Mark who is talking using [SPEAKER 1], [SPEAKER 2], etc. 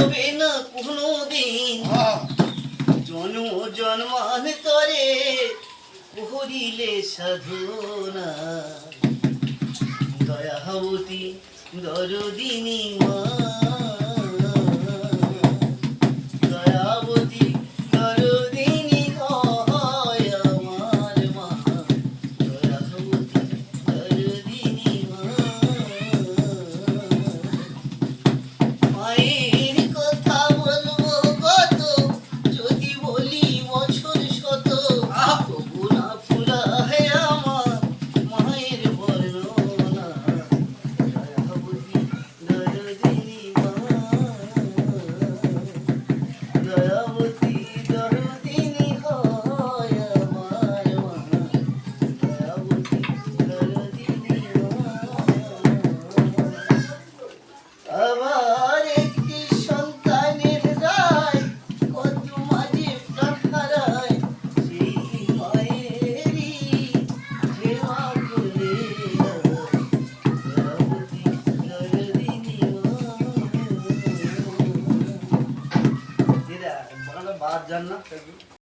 [SPEAKER 1] হবে না কোনো দিন
[SPEAKER 2] হ্যাঁ।
[SPEAKER 1] জন্ম জন্মান তরে করিলে সাধনা দয়াবতী দরদিনী মা। Enjoy the music. বাদ যান না।